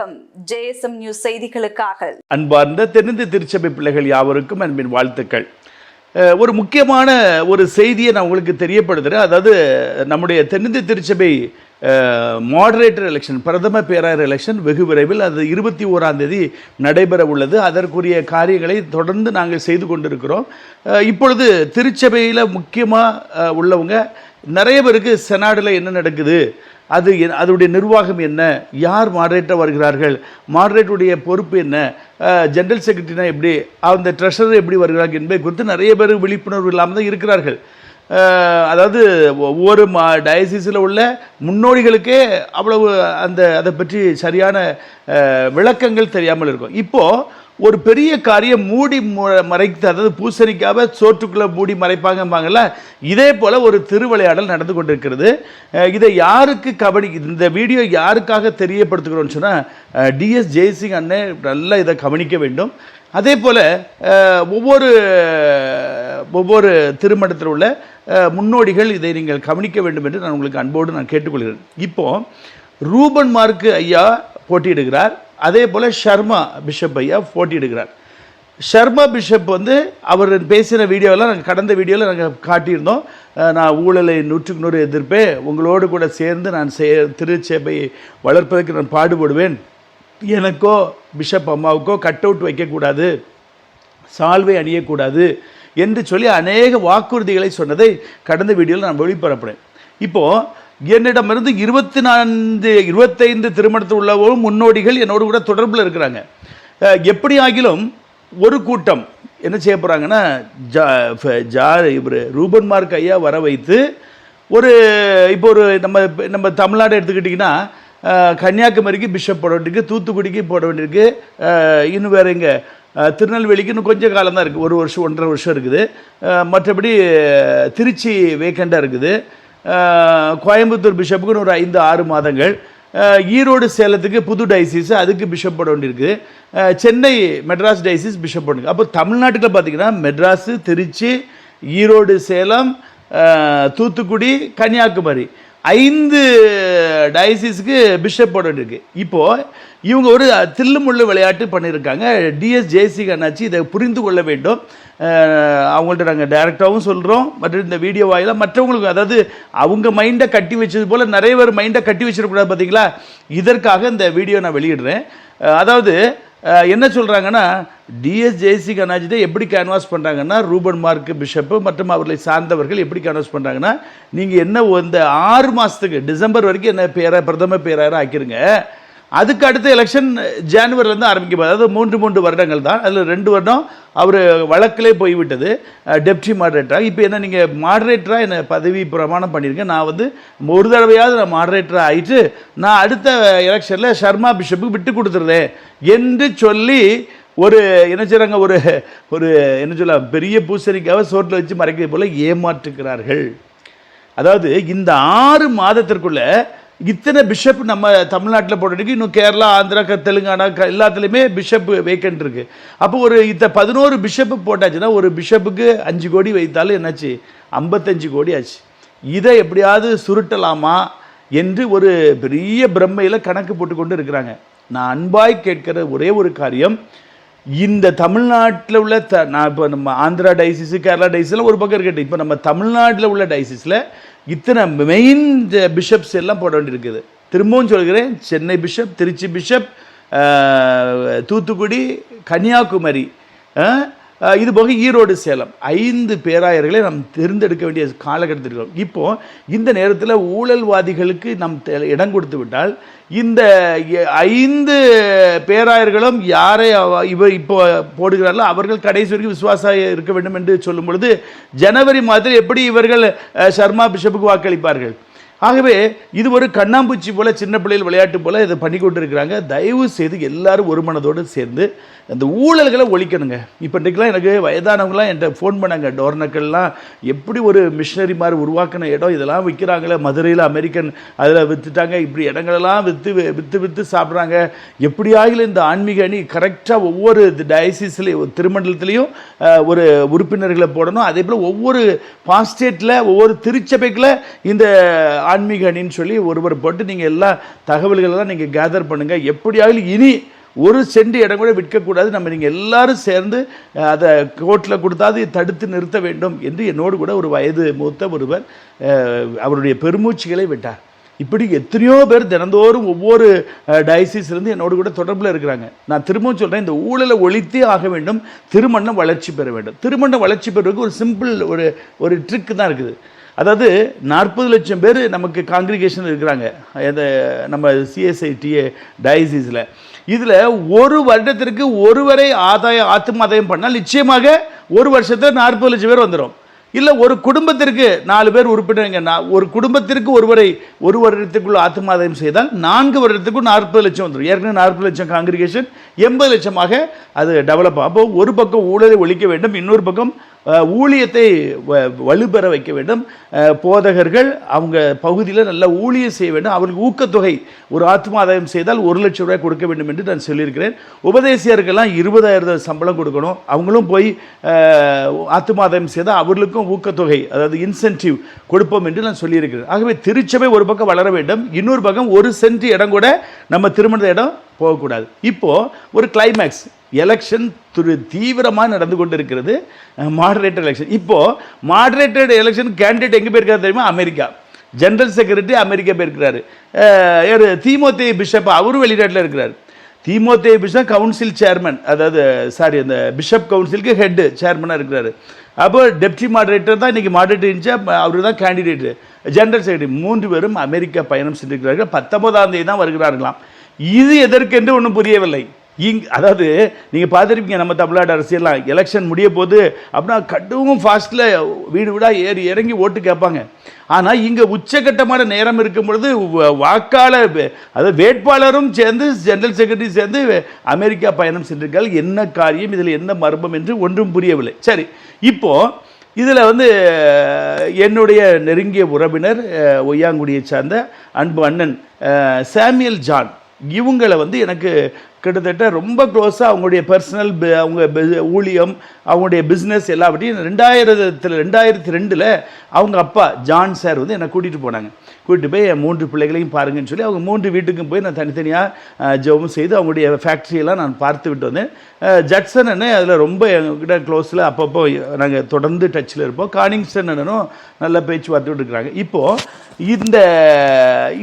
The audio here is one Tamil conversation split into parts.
வணக்கம். ஜேஎஸ்எம் நியூஸ் செய்திகளுக்காக. அன்பார்ந்த தென்னிந்திய திருச்சபை பிள்ளைகள் யாவருக்கும் அன்பின் வாழ்த்துக்கள். ஒரு முக்கியமான ஒரு செய்தியை நான் உங்களுக்கு தெரியப்படுத்துகிறேன் அதாவது நம்முடைய தென்னிந்திய திருச்சபை மாடரேட்டர் எலெக்ஷன் பிரதம பேராயர் எலெக்ஷன் வெகு விரைவில் அது இருபத்தி ஓராம் தேதி நடைபெற உள்ளது. அதற்குரிய காரியங்களை தொடர்ந்து நாங்கள் செய்து கொண்டிருக்கிறோம். இப்பொழுது திருச்சபையில் முக்கியமாக உள்ளவங்க நிறைய பேருக்கு செனாடில் என்ன நடக்குது? அது அதனுடைய நிர்வாகம் என்ன? யார் மாடரேட்டாக வருகிறார்கள்? மாடரேட்டுடைய பொறுப்பு என்ன? ஜெனரல் செக்ரட்டரினா எப்படி? அந்த ட்ரெஷரர் எப்படி வருகிறார்கள் என்பதை குறித்து நிறைய பேர் விழிப்புணர்வு இல்லாமல் தான் இருக்கிறார்கள். அதாவது ஒவ்வொரு மா டயசிஸில் உள்ள முன்னோடிகளுக்கே அவ்வளவு அந்த அதை பற்றி சரியான விளக்கங்கள் தெரியாமல் இருக்கும். இப்போது ஒரு பெரிய காரியம் மூடி மறைத்து அதாவது பூசணிக்காவை சோற்றுக்குள்ளே மூடி மறைப்பாங்கம்பாங்கல்ல இதே போல் ஒரு திருவிளையாடல் நடந்து கொண்டிருக்கிறது. இதை யாருக்கு கபடி இந்த வீடியோ யாருக்காக தெரியப்படுத்துகிறோன்னு சொன்னால் டிஎஸ் ஜெய்சிங் அண்ணே நல்லா இதை கவனிக்க வேண்டும். அதே போல் ஒவ்வொரு ஒவ்வொரு திருமணத்தில் உள்ள முன்னோடிகள் இதை நீங்கள் கவனிக்க வேண்டும் என்று நான் உங்களுக்கு அன்போடு நான் கேட்டுக்கொள்கிறேன். இப்போது ரூபன் மார்க்கு ஐயா போட்டியிடுகிறார். அதே போல் ஷர்மா பிஷப் ஐயா போட்டியிடுகிறார் ஷர்மா பிஷப் வந்து அவர் பேசின வீடியோலாம் நாங்கள் கடந்த வீடியோவில் நாங்கள் காட்டியிருந்தோம். நான் ஊழலை நூற்றுக்கு நூறு எதிர்ப்பே உங்களோடு கூட சேர்ந்து நான் செய திருச்சபை வளர்ப்பதற்கு நான் பாடுபடுவேன். எனக்கோ பிஷப் அம்மாவுக்கோ கட் அவுட் வைக்கக்கூடாது. சால்வை அணியக்கூடாது என்று சொல்லி அநேக வாக்குறுதிகளை சொன்னதை கடந்த வீடியோவில் நான் ஒளிபரப்புறேன் இப்போது என்னிடமிருந்து இருபத்தி நான்கு இருபத்தைந்து திருமணத்தில் உள்ளவரும் முன்னோடிகள் என்னோடு கூட தொடர்பில் இருக்கிறாங்க. எப்படி ஆகிலும் ஒரு கூட்டம் என்ன செய்ய போகிறாங்கன்னா ஜா ஃப- ஜா இவர் ரூபன் மார்க் ஐயா வர வைத்து ஒரு இப்போ ஒரு நம்ம நம்ம தமிழ்நாடு எடுத்துக்கிட்டிங்கன்னா கன்னியாகுமரிக்கு பிஷப் போட வேண்டியிருக்கு தூத்துக்குடிக்கு போட வேண்டியிருக்கு இன்னும் வேறு எங்கே திருநெல்வேலிக்கு இன்னும் கொஞ்சம் காலம் தான் இருக்குது. ஒரு வருஷம் ஒன்றரை வருஷம் இருக்குது. மற்றபடி திருச்சி வேக்கண்டாக இருக்குது. கோயம்புத்தூர் பிஷப்புக்குன்னு ஒரு ஐந்து ஆறு மாதங்கள். ஈரோடு சேலத்துக்கு புது டைசிஸ் அதுக்கு பிஷப் போட வேண்டியிருக்கு. சென்னை மெட்ராஸ் டைசிஸ் பிஷப் போடுங்க அப்போ தமிழ்நாட்டில் பார்த்தீங்கன்னா மெட்ராஸு திருச்சி ஈரோடு சேலம் தூத்துக்குடி கன்னியாகுமரி. ஐந்து டயசிஸ்க்கு பிஷப் போட வேண்டியிருக்கு. இப்போது இவங்க ஒரு தில்லுமுள்ளு விளையாட்டு பண்ணியிருக்காங்க. டிஎஸ் ஜேசி அண்ணாச்சி இதை புரிந்து கொள்ள வேண்டும். அவங்கள்ட்ட நாங்கள் டைரெக்டாகவும் சொல்கிறோம் மற்றும் இந்த வீடியோ வாயிலாக மற்றவங்களுக்கு அதாவது அவங்க மைண்டை கட்டி வச்சது போல் நிறைய பேர் மைண்டை கட்டி வச்சிடக்கூடாது பார்த்தீங்களா இதற்காக இந்த வீடியோ நான் வெளியிடுறேன். அதாவது என்ன சொல்கிறாங்கன்னா டிஎஸ் ஜெயசி கனாஜிதை எப்படி கேன்வாஸ் பண்ணுறாங்கன்னா ரூபன் மார்க் பிஷப்பு மற்றும் அவர்களை சார்ந்தவர்கள் எப்படி கேன்வாஸ் பண்ணுறாங்கன்னா நீங்கள் என்ன இந்த ஆறு மாதத்துக்கு டிசம்பர் வரைக்கும் என்ன பேர பிரதம பேராக ஆக்கிருங்க. அதுக்கு அடுத்த எலெக்ஷன் ஜான்வரிலேருந்து ஆரம்பிக்கும் அதாவது மூன்று மூன்று வருடங்கள் தான். அதில் ரெண்டு வருடம் அவர் வழக்கிலே போய்விட்டது. டெப்டி மாடரேட்டராக இப்போ என்ன நீங்கள் மாடரேட்டராக என்னை பதவி பிரமாணம் பண்ணியிருக்கேன் நான் வந்து ஒரு தடவையாவது நான் மாடரேட்டராக ஆகிட்டு நான் அடுத்த எலெக்ஷனில் ஷர்மா பிஷப்புக்கு விட்டு கொடுத்துருந்தேன் என்று சொல்லி ஒரு என்ன செய்கிறாங்க ஒரு ஒரு என்ன சொல்ல பெரிய பூசணிக்காக சோட்டில் வச்சு மறைக்கிறது போல் ஏமாற்றுகிறார்கள். அதாவது இந்த ஆறு மாதத்திற்குள்ளே இத்தனை பிஷப் நம்ம தமிழ்நாட்டில் போட்டுருக்கு. இன்னும் கேரளா ஆந்திரா க- தெலுங்கானா க எல்லாத்துலேயுமே பிஷப் வேக்கன்ட் இருக்கு. அப்போ ஒரு இத்த பதினோரு பிஷப்பு போட்டாச்சுன்னா ஒரு பிஷப்புக்கு அஞ்சு கோடி வைத்தாலும் என்னாச்சு? ஐம்பத்தஞ்சு கோடி ஆச்சு. இதை எப்படியாவது சுருட்டலாமா என்று ஒரு பெரிய பிரம்மையில் கணக்கு போட்டு கொண்டு இருக்கிறாங்க. நான் அன்பாய் கேட்கிற ஒரே ஒரு காரியம் இந்த தமிழ்நாட்டில் உள்ள த நான் இப்போ நம்ம ஆந்திரா டைசிஸு கேரளா டைசிஸ்லாம் ஒரு பக்கம் இருக்கட்டும். இப்போ நம்ம தமிழ்நாட்டில் உள்ள டைசிஸில் இத்தனை மெயின் பிஷப்ஸ் எல்லாம் போட வேண்டியிருக்குது. திரும்பவும் சொல்கிறேன் சென்னை பிஷப் திருச்சி பிஷப் தூத்துக்குடி கன்னியாகுமரி இது போக ஈரோடு சேலம். ஐந்து பேராயர்களை நாம் தேர்ந்தெடுக்க வேண்டிய காலகட்டத்தில் இருக்கிறோம். இப்போ இந்த நேரத்தில் ஊழல்வாதிகளுக்கு நாம் தெ- இடம் கொடுத்து விட்டால் இந்த எ- ஐந்து பேராயர்களும் யாரை அவ- இவர் இப்போ போடுகிறார்களோ அவர்கள் கடைசி வரைக்கும் விசுவாசாக இருக்க வேண்டும் என்று சொல்லும் பொழுது ஜனவரி மாதத்தில் எப்படி இவர்கள் சர்மா பிஷப்புக்கு வாக்களிப்பார்கள்? ஆகவே இது ஒரு கண்ணாம்பூச்சி போல் சின்ன பிள்ளைகள் விளையாட்டு போல் இதை பண்ணி கொண்டு இருக்கிறாங்க தயவு செய்து எல்லாரும் ஒரு மனதோடு சேர்ந்து அந்த ஊழல்களை ஒழிக்கணுங்க. இப்போ இன்றைக்கெலாம் எனக்கு வயதானவங்களாம் என்கிட்ட ஃபோன் பண்ணாங்க. டோர்னக்கள்லாம் எப்படி ஒரு மிஷினரி மாதிரி உருவாக்கின இடம் இதெல்லாம் விற்கிறாங்களே மதுரையில் அமெரிக்கன் அதில் விற்றுட்டாங்க இப்படி இடங்களெல்லாம் விற்று விற்று விற்று சாப்பிட்றாங்க. எப்படியாகிலும் இந்த ஆன்மீக அணி கரெக்டாக ஒவ்வொரு டயசிஸ்லேயும் திருமண்டலத்துலேயும் ஒரு உறுப்பினர்களை போடணும். அதே போல் ஒவ்வொரு பாஸ்டேட்டில் ஒவ்வொரு திருச்சபைக்குள்ள இந்த ஆன்மீக அணின்னு சொல்லி ஒருவர் போட்டு நீங்கள் எல்லா தகவல்களெல்லாம் நீங்கள் கேதர் பண்ணுங்கள் எப்படியாவது இனி ஒரு சென்ட் இடம் கூட விற்கக்கூடாது. நம்ம நீங்கள் எல்லாரும் சேர்ந்து அதை கோர்ட்டில் கொடுத்தாது தடுத்து நிறுத்த வேண்டும் என்று என்னோடு கூட ஒரு வயது மூத்த ஒருவர் அவருடைய பெருமூச்சுகளை விட்டார். இப்படி எத்தனையோ பேர் தினந்தோறும் ஒவ்வொரு டயசிஸ்லேருந்து என்னோடு கூட தொடர்பில் இருக்கிறாங்க. நான் திரும்பவும் சொல்கிறேன் இந்த ஊழலை ஒழித்தே ஆக வேண்டும். திருமணம் வளர்ச்சி பெற வேண்டும். திருமணம் வளர்ச்சி பெறுவதற்கு ஒரு சிம்பிள் ஒரு ஒரு ட்ரிக்கு தான் இருக்குது. அதாவது நாற்பது லட்சம் பேர் நமக்கு காங்கிரிகேஷன் இருக்கிறாங்க. இந்த நம்ம சிஎஸ்ஐடிஏ டயசிஸில் இதில் ஒரு வருடத்திற்கு ஒருவரை ஆதாயம் ஆத்துமாதாயம் பண்ணால் நிச்சயமாக ஒரு வருஷத்தில் நாற்பது லட்சம் பேர் வந்துடும் இல்லை ஒரு குடும்பத்திற்கு நாலு பேர் உறுப்பினருங்க. நான் ஒரு குடும்பத்திற்கு ஒருவரை ஒரு வருடத்துக்குள்ள ஆத்மாதாயம் செய்தால் நான்கு வருடத்துக்கும் நாற்பது லட்சம் வந்துடும் ஏற்கனவே நாற்பது லட்சம் காங்கிரிகேஷன் எண்பது லட்சமாக அது டெவலப் ஆகும். அப்போ ஒரு பக்கம் ஊழலை ஒழிக்க வேண்டும் இன்னொரு பக்கம் ஊழியத்தை வ- வலுப்பெற வைக்க வேண்டும். போதகர்கள் அவங்க பகுதியில் நல்ல ஊழியம் செய்ய வேண்டும். அவர்களுக்கு ஊக்கத்தொகை ஒரு ஆத்மாதாயம் செய்தால் ஒரு லட்சம் ரூபாய் கொடுக்க வேண்டும் என்று நான் சொல்லியிருக்கிறேன். உபதேசியர்கள்லாம் இருபதாயிரம் சம்பளம் கொடுக்கணும். அவங்களும் போய் ஆத்மாதாயம் செய்தால் அவர்களுக்கும் ஊக்கத்தொகை அதாவது இன்சென்டிவ் கொடுப்போம் என்று நான் சொல்லியிருக்கிறேன். ஆகவே திருச்சபை ஒரு பக்கம் வளர வேண்டும். இன்னொரு பக்கம் ஒரு சென்ட் இடம் கூட நம்ம திருமண இடம் போகக்கூடாது. இப்போது ஒரு கிளைமேக்ஸ் எலெக்ஷன் துரு தீவிரமாக நடந்து கொண்டு இருக்கிறது மாடரேட்டர் எலெக்ஷன் இப்போது மாடரேட்டட் எலெக்ஷன் கேண்டிடேட் எங்கே போயிருக்காரு தெரியுமா? அமெரிக்கா. ஜெனரல் செக்ரட்டரி அமெரிக்கா போயிருக்கிறாரு. யார் தீமோத்தே பிஷப் அவரும் வெளிநாட்டில் இருக்கிறார். தீமோத்தே பிஷப் கவுன்சில் சேர்மன் அதாவது சாரி அந்த பிஷப் கவுன்சிலுக்கு ஹெட்டு சேர்மனாக இருக்கிறாரு. அப்போ டெப்டி மாடரேட்டர் தான் இன்றைக்கி மாடரேட்டர் இருந்துச்சு அவர் தான் கேண்டிடேட் ஜெனரல் செக்ரட்டரி மூன்று பேரும் அமெரிக்கா பயணம் சென்றிருக்கிறார்கள். பத்தொன்பதாம் தேதி தான் வருகிறார்களாம். இது எதற்கென்று ஒன்றும் புரியவில்லை. இங் அதாவது நீங்கள் பார்த்துருப்பீங்க நம்ம தமிழ்நாடு அரசியல்லாம் எலெக்ஷன் முடிய போது அப்படின்னா கடுவும் ஃபாஸ்ட்டில் வீடு வீடாக ஏறி இறங்கி ஓட்டு கேட்பாங்க. ஆனால் இங்கே உச்சகட்டமான நேரம் இருக்கும் பொழுது வாக்காளர் வே- அதாவது வேட்பாளரும் சேர்ந்து ஜெனரல் செக்ரட்டரி சேர்ந்து அமெரிக்கா பயணம் சென்றிருக்கால் என்ன காரியம் இதில் என்ன மர்மம் என்று ஒன்றும் புரியவில்லை. சரி இப்போது இதில் வந்து என்னுடைய நெருங்கிய உறவினர் ஒய்யாங்குடியை சார்ந்த அன்பு அண்ணன் சாமியல் ஜான் இவங்களை வந்து எனக்கு கிட்டத்தட்ட ரொம்ப க்ளோஸாக அவங்களுடைய பர்சனல் அவங்க ஊழியம் அவங்களுடைய பிஸ்னஸ் எல்லாவற்றையும் ரெண்டாயிரத்தில் ரெண்டாயிரத்தி ரெண்டில் அவங்க அப்பா ஜான் சார் வந்து என்னை கூட்டிகிட்டு போனாங்க. கூட்டிட்டு போய் என் மூன்று பிள்ளைகளையும் பாருங்கன்னு சொல்லி அவங்க மூன்று வீட்டுக்கும் போய் நான் தனித்தனியாக ஜெபம் செய்து அவங்களுடைய ஃபேக்ட்ரியெல்லாம் நான் பார்த்து விட்டு வந்தேன். ஜட்சன் அண்ணன் அதில் ரொம்ப எங்ககிட்ட க்ளோஸில் அப்பப்போ நாங்கள் தொடர்ந்து டச்சில் இருப்போம். கானிங்ஸ்டன் அண்ணனும் நல்ல பேச்சுவார்த்தை இருக்கிறாங்க. இப்போது இந்த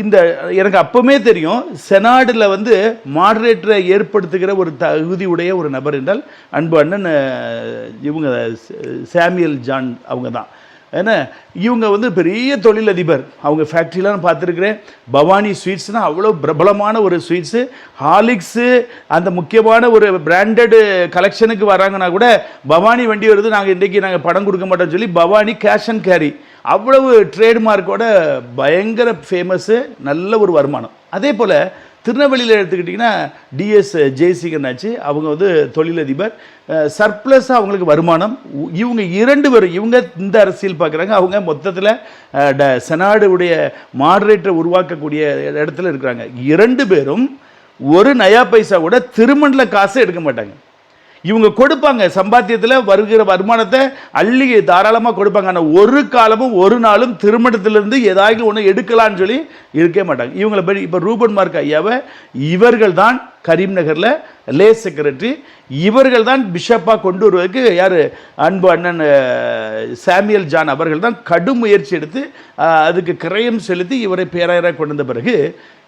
இந்த எனக்கு அப்பவுமே தெரியும் செனாடில் வந்து மாடரேட்டரை ஏற்படுத்துகிற ஒரு தகுதி உடைய ஒரு நபர் என்றால் அன்பு அண்ணன் இவங்க சாமியல் ஜான் அவங்க தான். ஏன்னா இவங்க வந்து பெரிய தொழிலதிபர். அவங்க ஃபேக்ட்ரிலாம் நான் பார்த்துருக்குறேன். பவானி ஸ்வீட்ஸ்னால் அவ்வளோ பிரபலமான ஒரு ஸ்வீட்ஸு ஹாலிக்ஸு அந்த முக்கியமான ஒரு பிராண்டடு கலெக்ஷனுக்கு வராங்கன்னா கூட பவானி வண்டி வருது. நாங்கள் இன்றைக்கி நாங்கள் படம் கொடுக்க மாட்டோம்னு சொல்லி பவானி கேஷ் அண்ட் கேரி அவ்வளவு ட்ரேட்மார்க்கோட பயங்கர ஃபேமஸ்ஸு நல்ல ஒரு வருமானம். அதே போல் திருநெல்வேலியில் எடுத்துக்கிட்டிங்கன்னா டிஎஸ் ஜெயசிங்கனாச்சு அவங்க வந்து தொழிலதிபர். சர்ப்ளஸாக அவங்களுக்கு வருமானம். இவங்க இரண்டு பேரும் இவங்க இந்த அரசியல் பார்க்குறாங்க அவங்க மொத்தத்தில் ட உடைய மாடரேட்டரை உருவாக்கக்கூடிய இடத்துல இருக்கிறாங்க. இரண்டு பேரும் ஒரு நயா பைசா கூட திருமணல காசை எடுக்க மாட்டாங்க. இவங்க கொடுப்பாங்க. சம்பாத்தியத்தில் வருகிற வருமானத்தை அள்ளி தாராளமாக கொடுப்பாங்க. ஆனால் ஒரு காலமும் ஒரு நாளும் திருமணத்திலிருந்து ஏதாவது ஒன்று எடுக்கலான்னு சொல்லி இருக்கவே மாட்டாங்க. இவங்களை படி இப்போ ரூபன் மார்க் ஐயாவை இவர்கள் தான் கரீம் நகரில் லே செக்ரட்டரி. இவர்கள் தான் பிஷப்பாக கொண்டு வருவதற்கு யார்? அன்பு அண்ணன் சாமியல் ஜான் அவர்கள் தான் கடும் முயற்சி எடுத்து அதுக்கு கிரயம் செலுத்தி இவரை பேராயராக கொண்டு வந்த பிறகு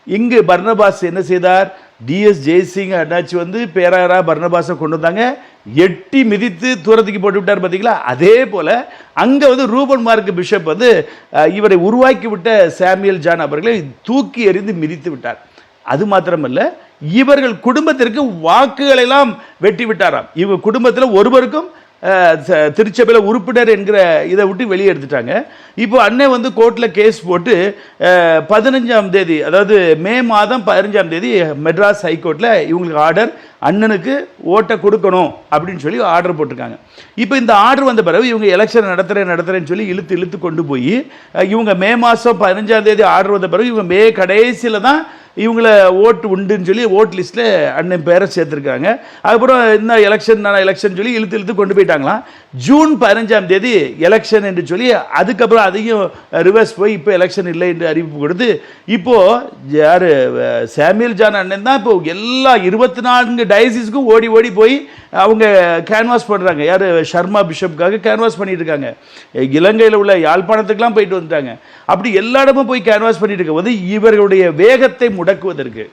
இங்கு பர்னபாஸ் என்ன செய்தார்? டிஎஸ் ஜெய்சிங் அண்ணாச்சி வந்து பேராரா பர்னபாஸை கொண்டு வந்தாங்க. எட்டி மிதித்து தூரத்துக்கு போட்டு விட்டார் பார்த்தீங்களா அதே போல் அங்கே வந்து ரூபன் மார்க் பிஷப் வந்து இவரை உருவாக்கி விட்ட சாமியல் ஜான் அவர்களை தூக்கி எறிந்து மிதித்து விட்டார். அது மாத்திரமல்ல இவர்கள் குடும்பத்திற்கு வாக்குகளை எல்லாம் வெட்டி விட்டாராம். இவங்க குடும்பத்தில் ஒருவருக்கும் திருச்சபையில் உறுப்பினர் என்கிற இதை விட்டு வெளியே எடுத்துட்டாங்க. இப்போ அண்ணன் வந்து கோர்ட்டில் கேஸ் போட்டு பதினஞ்சாம் தேதி அதாவது மே மாதம் பதினஞ்சாம் தேதி மெட்ராஸ் ஹைகோர்ட்டில் இவங்களுக்கு ஆர்டர் அண்ணனுக்கு ஓட்டை கொடுக்கணும் அப்படின்னு சொல்லி ஆர்டர் போட்டிருக்காங்க. இப்போ இந்த ஆர்டர் வந்த பிறகு இவங்க எலெக்ஷன் நடத்துகிறேன் நடத்துகிறேன்னு சொல்லி இழுத்து இழுத்து கொண்டு போய் இவங்க மே மாதம் பதினஞ்சாம் தேதி ஆர்டர் வந்த பிறகு இவங்க மே கடைசியில் தான் இவங்கள ஓட்டு உண்டுன்னு சொல்லி ஓட் லிஸ்ட்டில் அண்ணன் பேரை சேர்த்துருக்காங்க. அதுக்கப்புறம் என்ன எலெக்ஷன் எலெக்ஷன் சொல்லி இழுத்து இழுத்து கொண்டு போயிட்டாங்களாம். ஜூன் பதினஞ்சாம் தேதி எலெக்ஷன் என்று சொல்லி அதுக்கப்புறம் அதையும் ரிவர்ஸ் போய் இப்போ எலெக்ஷன் இல்லை என்று அறிவிப்பு கொடுத்து இப்போது யார் சாமியல் ஜான் அண்ணன் தான் இப்போ எல்லா இருபத்தி நான்கு டயசிஸ்க்கும் ஓடி ஓடி போய் அவங்க கேன்வாஸ் பண்ணுறாங்க யார் ஷர்மா பிஷப்புக்காக கேன்வாஸ் பண்ணிட்டு இருக்காங்க. இலங்கையில் உள்ள யாழ்ப்பாணத்துக்குலாம் போயிட்டு வந்துட்டாங்க. அப்படி எல்லா இடமும் போய் கேன்வாஸ் பண்ணிட்டு இருக்கும்போது இவர்களுடைய வேகத்தை முடக்குவதற்கு.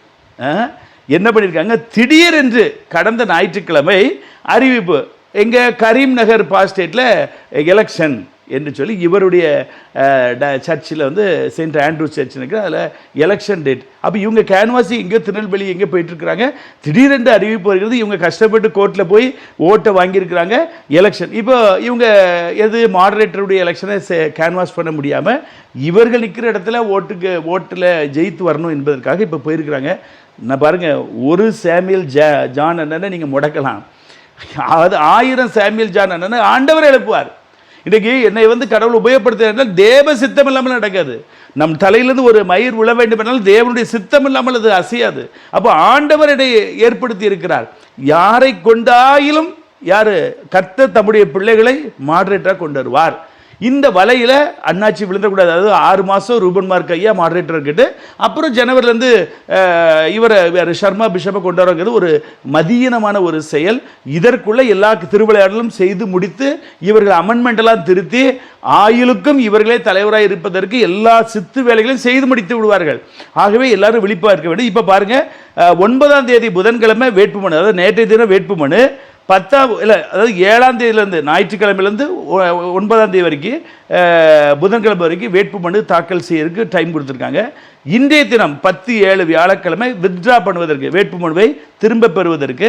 என்ன பண்ணியிருக்காங்க? திடீரென்று கடந்த ஞாயிற்றுக்கிழமை அறிவிப்பு. எங்க கரீம் நகர் பாஸ்டேட்டில் எலெக்ஷன் என்று சொல்லி இவருடைய சர்ச்சில் வந்து செயின்ட் ஆண்ட்ரூ சர்ச் அதில் எலெக்ஷன் டேட் அப்போ இவங்க கேன்வாசி இங்கே திருநெல்வேலி எங்கே போயிட்டுருக்குறாங்க. திடீரென்று அறிவிப்பு வருகிறது இவங்க கஷ்டப்பட்டு கோர்ட்டில் போய் ஓட்டை வாங்கியிருக்கிறாங்க எலெக்ஷன் இப்போ இவங்க எது மாடரேட்டருடைய எலெக்ஷனை கேன்வாஸ் பண்ண முடியாமல் இவர்கள் நிற்கிற இடத்துல ஓட்டுக்கு ஓட்டில் ஜெயித்து வரணும் என்பதற்காக இப்போ போயிருக்கிறாங்க. நான் பாருங்கள் ஒரு சாமியல் ஜா ஜான் அண்ணனை நீங்கள் முடக்கலாம். அது ஆயிரம் சாமியல் ஜான் அண்ணனை ஆண்டவர் எழுப்புவார். இன்றைக்கி என்னை வந்து கடவுள் உபயோகப்படுத்துகிறால் தேவ சித்தம் இல்லாமல் நடக்காது. நம் தலையிலிருந்து ஒரு மயிர் உழ வேண்டும் என்றால் தேவனுடைய சித்தம் இல்லாமல் அது அசையாது. அப்போ ஆண்டவர் என்னை ஏற்படுத்தி இருக்கிறார். யாரை கொண்டாயிலும் யார் கர்த்த தம்முடைய பிள்ளைகளை மாடரேட்டராக கொண்டு வருவார். இந்த வலையில் அண்ணாச்சி விழுந்தக்கூடாது அதாவது ஆறு மாதம் ரூபன் மார்க் ஐயா மாடரேட்டர் கிட்ட. அப்புறம் ஜனவரிலேருந்து இவரை வேறு சர்மா பிஷப்பை கொண்டு வரங்கிறது ஒரு மதியீனமான ஒரு செயல். இதற்குள்ளே எல்லா திருவிளையாடலும் செய்து முடித்து இவர்கள் அமெண்ட்மெண்ட்டெல்லாம் திருத்தி ஆயுளுக்கும் இவர்களே தலைவராக இருப்பதற்கு எல்லா சித்து வேலைகளையும் செய்து முடித்து விடுவார்கள். ஆகவே எல்லாரும் விழிப்பாக இருக்க வேண்டும். இப்போ பாருங்க ஒன்பதாம் தேதி புதன்கிழமை வேட்புமனு அதாவது நேற்றைய தினம் வேட்புமனு பத்தாம் இல்லை அதாவது ஏழாம் தேதியிலேருந்து ஞாயிற்றுக்கிழமையிலேருந்து ஒ- ஒன்பதாம் தேதி வரைக்கும் புதன்கிழமை வரைக்கும் வேட்புமனு தாக்கல் செய்யறதுக்கு டைம் கொடுத்துருக்காங்க. இன்றைய தினம் பத்து ஏழு வியாழக்கிழமை வித்ட்ரா பண்ணுவதற்கு வேட்புமனுவை திரும்ப பெறுவதற்கு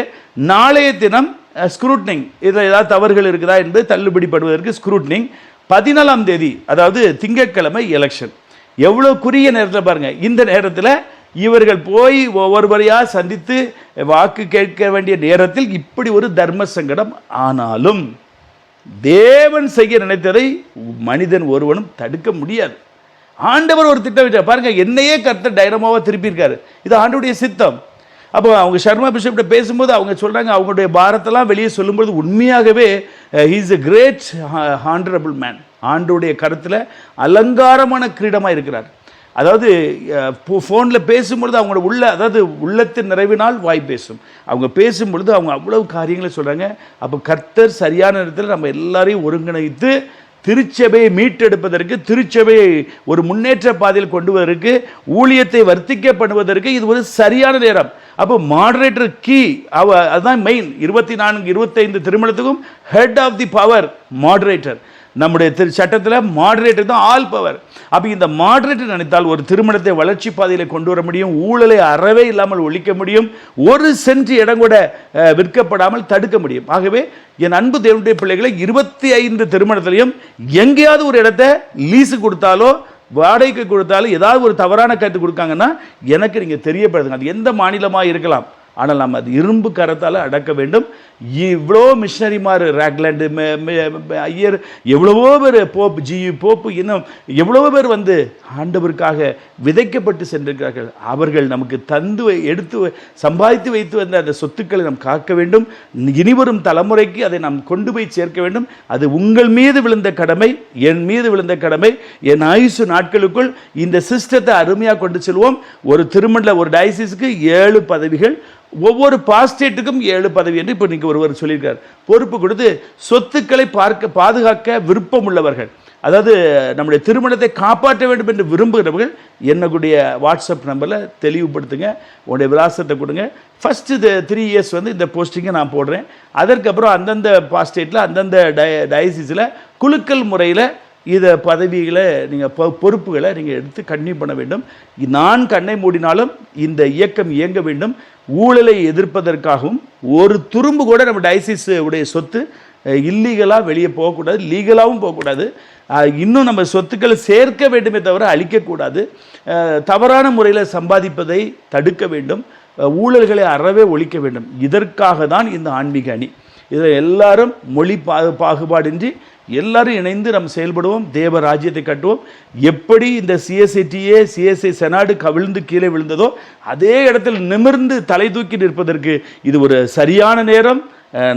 நாளைய தினம் ஸ்க்ரூட்னிங் இதில் ஏதாவது தவறுகள் இருக்குதா என்பது தள்ளுபடி பண்ணுவதற்கு ஸ்க்ரூட்னிங் பதினாலாம் தேதி அதாவது திங்கட்கிழமை எலெக்ஷன் எவ்வளோ குறுகிய நேரத்தில் பாருங்கள் இந்த நேரத்தில் இவர்கள் போய் ஒவ்வொருவரையாக சந்தித்து வாக்கு கேட்க வேண்டிய நேரத்தில் இப்படி ஒரு தர்ம சங்கடம் ஆனாலும் தேவன் செய்ய நினைத்ததை மனிதன் ஒருவனும் தடுக்க முடியாது. ஆண்டவர் ஒரு திட்டம் வச்சார். பாருங்க என்னையே கர்த்தர் டைனமாவாக திருப்பியிருக்காரு. இது ஆண்டுடைய சித்தம். அப்போ அவங்க சர்மா பிஷப்கிட்ட பேசும்போது அவங்க சொல்கிறாங்க அவங்களுடைய பாரத்தெல்லாம் வெளியே சொல்லும்போது உண்மையாகவே he's a great honourable man ஆண்டுடைய கருத்தில் அலங்காரமான கிரீடமாக இருக்கிறார். அதாவது ஃபோனில் பேசும்பொழுது அவங்களோட உள்ள அதாவது உள்ளத்தின் நிறைவினால் வாய் பேசும். அவங்க பேசும்பொழுது அவங்க அவ்வளவு காரியங்களை சொல்கிறாங்க அப்போ கர்த்தர் சரியான நேரத்தில் நம்ம எல்லாரையும் ஒருங்கிணைத்து திருச்சபையை மீட்டெடுப்பதற்கு திருச்சபையை ஒரு முன்னேற்ற பாதையில் கொண்டு வருவதற்கு ஊழியத்தை வர்த்திக்க பண்ணுவதற்கு இது ஒரு சரியான நேரம். அப்போ மாடரேட்டர் கீ அவ அதுதான் மெயின் இருபத்தி நான்கு இருபத்தைந்து திருமணத்துக்கும் head of the power moderator நம்முடைய திரு சட்டத்தில் மாடரேட்டர் தான் ஆல் பவர். அப்போ இந்த மாடரேட்டர் நினைத்தால் ஒரு திருமணத்தை வளர்ச்சி பாதையில் கொண்டு வர முடியும் ஊழலை அறவே இல்லாமல் ஒழிக்க முடியும் ஒரு சென்ட் இடம் கூட விற்கப்படாமல் தடுக்க முடியும். ஆகவே என் அன்பு தேவனுடைய பிள்ளைகளை இருபத்தி ஐந்து திருமணத்திலையும் எங்கேயாவது ஒரு இடத்த லீஸு கொடுத்தாலோ வாடகைக்கு கொடுத்தாலும் ஏதாவது ஒரு தவறான கருத்து கொடுக்காங்கன்னா எனக்கு நீங்கள் தெரியப்படுதுங்க அது எந்த மாநிலமாக இருக்கலாம். ஆனால் நம்ம அது இரும்பு கரத்தால் அடக்க வேண்டும். இவ்வளோ மிஷனரிமார் ராக்லாண்டு ஐயர் எவ்வளவோ பேர் போப் ஜி போப்பு இன்னும் எவ்வளவோ பேர் வந்து ஆண்டவருக்காக விதைக்கப்பட்டு சென்றிருக்கிறார்கள். அவர்கள் நமக்கு தந்து வை- எடுத்து சம்பாதித்து வைத்து வந்த அந்த சொத்துக்களை நாம் காக்க வேண்டும். இனிவரும் தலைமுறைக்கு அதை நாம் கொண்டு போய் சேர்க்க வேண்டும். அது உங்கள் மீது விழுந்த கடமை என் மீது விழுந்த கடமை. என் ஆயுசு நாட்களுக்குள் இந்த சிஸ்டத்தை அருமையாக கொண்டு செல்வோம். ஒரு திருமண ஒரு டயசிஸ்க்கு ஏழு பதவிகள் ஒவ்வொரு பாஸ்டேட்டுக்கும் ஏழு பதவி என்று இப்போ இன்னைக்கு ஒருவர் சொல்லியிருக்கார். பொறுப்பு கொடுத்து சொத்துக்களை பார்க்க பாதுகாக்க விருப்பம் உள்ளவர்கள் அதாவது நம்முடைய திருமணத்தை காப்பாற்ற வேண்டும் என்று விரும்புகிறவர்கள் என்னக்கூடிய வாட்ஸ்அப் நம்பரில் தெளிவுபடுத்துங்க உங்களுடைய விலாசத்தை கொடுங்க. ஃபஸ்ட்டு இது த்ரீ இயர்ஸ் வந்து இந்த போஸ்டிங்கை நான் போடுறேன். அதற்கப்புறம் அந்தந்த பாஸ்டேட்டில் அந்தந்த டய டயசிஸில் குலுக்கல் முறையில் இதை பதவிகளை நீங்கள் பொ பொறுப்புகளை நீங்கள் எடுத்து கன்னியூ பண்ண வேண்டும். நான் கண்ணை மூடினாலும் இந்த இயக்கம் இயங்க வேண்டும். ஊழலை எதிர்ப்பதற்காகவும் ஒரு துரும்பு கூட நம்ம டைசிஸ் உடைய சொத்து இல்லீகலாக வெளியே போகக்கூடாது லீகலாகவும் போகக்கூடாது இன்னும் நம்ம சொத்துக்களை சேர்க்க வேண்டுமே தவிர அழிக்கக்கூடாது தவறான முறையில் சம்பாதிப்பதை தடுக்க வேண்டும். ஊழல்களை அறவே ஒழிக்க வேண்டும். இதற்காக தான் இந்த ஆன்மீக அணி. இதில் எல்லாரும் மொழி பா பாகுபாடின்றி எல்லாரும் இணைந்து நம்ம செயல்படுவோம் தேவ ராஜ்யத்தை கட்டுவோம். எப்படி இந்த சிஎஸ்ஐடிஏ சிஎஸ்ஐ செனாடு கவிழ்ந்து கீழே விழுந்ததோ அதே இடத்தில் நிமிர்ந்து தலை தூக்கி நிற்பதற்கு இது ஒரு சரியான நேரம்.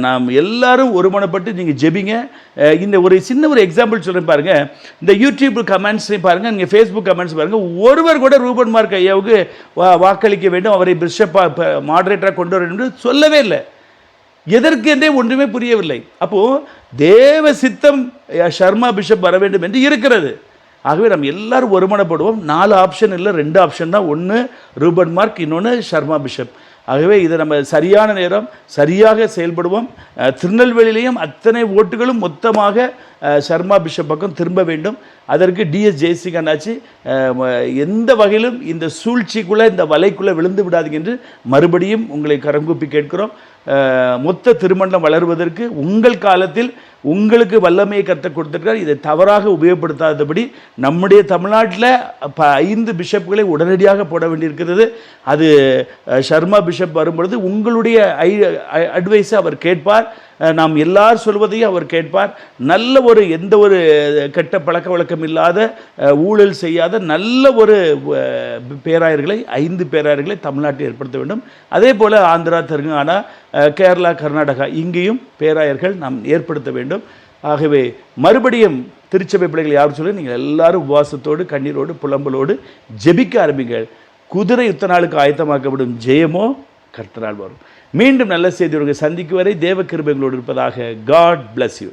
நாம் எல்லாரும் ஒருமனப்பட்டு நீங்கள் ஜெபிங்க. இந்த ஒரு சின்ன ஒரு எக்ஸாம்பிள் சொல்கிறேன் பாருங்கள் இந்த யூடியூப் கமெண்ட்ஸையும் பாருங்கள் நீங்கள் ஃபேஸ்புக் கமெண்ட்ஸ் பாருங்கள் ஒருவர் கூட ரூபன் மார்க் ஐயாவுக்கு வா வாக்களிக்க வேண்டும் அவரை பிஷப்பாக மாடரேட்டராக கொண்டு வர வேண்டும் என்று சொல்லவே இல்லை. எதற்கு என்றே ஒன்றுமே புரியவில்லை. அப்போ தேவ சித்தம் ஷர்மா பிஷப் வர வேண்டும் என்று இருக்கிறது. ஆகவே நம்ம எல்லாரும் ஒருமனப்படுவோம். நாலு ஆப்ஷன் இல்லை ரெண்டு ஆப்ஷன் தான். ஒன்று ரூபன் மார்க் இன்னொன்று ஷர்மா பிஷப். ஆகவே இதை நம்ம சரியான நேரம் சரியாக செயல்படுவோம். திருநெல்வேலியிலையும் அத்தனை ஓட்டுகளும் மொத்தமாக சர்மா பிஷப் பக்கம் திரும்ப வேண்டும். அதற்கு டிஎஸ் ஜெயசிங் அண்ணாச்சி எந்த வகையிலும் இந்த சூழ்ச்சிக்குள்ளே இந்த வலைக்குள்ளே விழுந்து விடாதீங்க என்று மறுபடியும் உங்களை கரங்கூப்பி கேட்கிறோம். மொத்த திருமணம் வளர்வதற்கு உங்கள் காலத்தில் உங்களுக்கு வல்லமையை கற்றுக் கொடுத்துருக்கார் இதை தவறாக உபயோகப்படுத்தாதபடி நம்முடைய தமிழ்நாட்டில் ப ஐந்து பிஷப்புகளை உடனடியாக போட வேண்டியிருக்கிறது. அது ஷர்மா சர்மா பிஷப் வரும்பொழுது உங்களுடைய ஐ அட்வைஸை அவர் கேட்பார். நாம் எல்லார் சொல்வதையும் அவர் கேட்பார். நல்ல ஒரு எந்த ஒரு கெட்ட பழக்க வழக்கம் இல்லாத ஊழல் செய்யாத நல்ல ஒரு பேராயர்களை ஐந்து பேராயர்களை தமிழ்நாட்டில் ஏற்படுத்த வேண்டும். அதே போல் ஆந்திரா தெலுங்கானா கேரளா கர்நாடகா இங்கேயும் பேராயர்கள் நாம் ஏற்படுத்த வேண்டும். ஆகவே மறுபடியும் திருச்சபை பிள்ளைகள் யாரும் சொல்லி நீங்கள் எல்லாரும் உபவாசத்தோடு கண்ணீரோடு புலம்பலோடு ஜெபிக்க ஆரம்பிங்கள். குதிரை யுத்த நாளுக்கு ஆயத்தமாக்கப்படும் ஜெயமோ கர்த்தனால் வரும். மீண்டும் நல்ல செய்தியோடு சந்திக்கும் வரை தேவ கிருபைகளோடு இருப்பதாக காட் பிளஸ் யூ